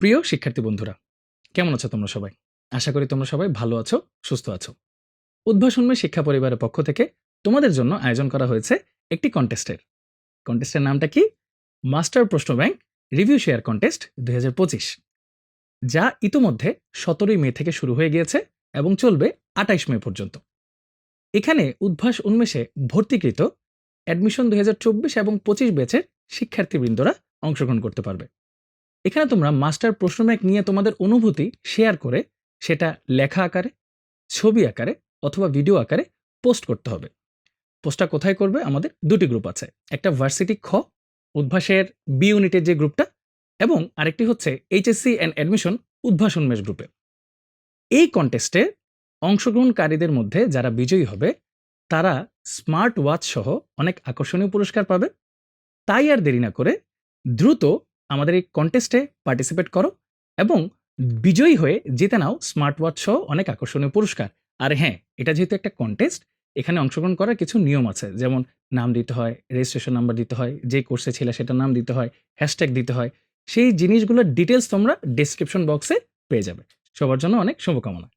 প্রিয় শিক্ষার্থী বন্ধুরা, কেমন আছো তোমরা সবাই? আশা করি তোমরা সবাই ভালো আছো, সুস্থ আছো। উদ্ভাসন্ময় শিক্ষা পরিবারের পক্ষ থেকে তোমাদের জন্য আয়োজন করা হয়েছে একটি কন্টেস্টের কন্টেস্টের নামটা কি? মাস্টার প্রশ্ন ব্যাংক রিভিউ শেয়ার কন্টেস্ট দু হাজার পঁচিশ, যা ইতোমধ্যে সতেরোই মে থেকে শুরু হয়ে গিয়েছে এবং চলবে আটাইশ মে পর্যন্ত। এখানে উদ্ভাস উন্মেষে ভর্তিকৃত অ্যাডমিশন দু হাজার চব্বিশ এবং পঁচিশ ব্যাচের শিক্ষার্থীবৃন্দরা অংশগ্রহণ করতে পারবে। এখানে তোমরা মাস্টার প্রশ্ন ব্যাংক নিয়ে তোমাদের অনুভূতি শেয়ার করে সেটা লেখা আকারে, ছবি আকারে অথবা ভিডিও আকারে পোস্ট করতে হবে। পোস্টটা কোথায় করবে? আমাদের দুটি গ্রুপ আছে। একটা ভার্সিটি খ, উদ্ভাসের বি ইউনিটের যে গ্রুপটা এবং আরেকটি হচ্ছে এইচএসসি অ্যান্ড অ্যাডমিশন উদ্ভাস উন্মেষ গ্রুপে। এই কন্টেস্টে অংশগ্রহণকারীদের মধ্যে যারা বিজয়ী হবে, তারা স্মার্ট ওয়াচ সহ অনেক আকর্ষণীয় পুরস্কার পাবে। তাই আর দেরি না করে দ্রুত আমাদের এই কন্টেস্টে পার্টিসিপেট করো এবং বিজয়ী হয়ে জিতে নাও স্মার্ট ওয়াচ সহ অনেক আকর্ষণীয় পুরস্কার। আর হ্যাঁ এটা যেহেতু একটা কন্টেস্ট এখানে অংশগ্রহণ করার কিছু নিয়ম আছে। যেমন নাম দিতে হয় রেজিস্ট্রেশন নাম্বার দিতে হয়, যে কোর্সে ছিল সেটা নাম দিতে হয় হ্যাশট্যাগ দিতে হয়। সেই জিনিসগুলোর ডিটেলস তোমরা ডেসক্রিপশন বক্সে পেয়ে যাবে। সবার জন্য অনেক শুভকামনা।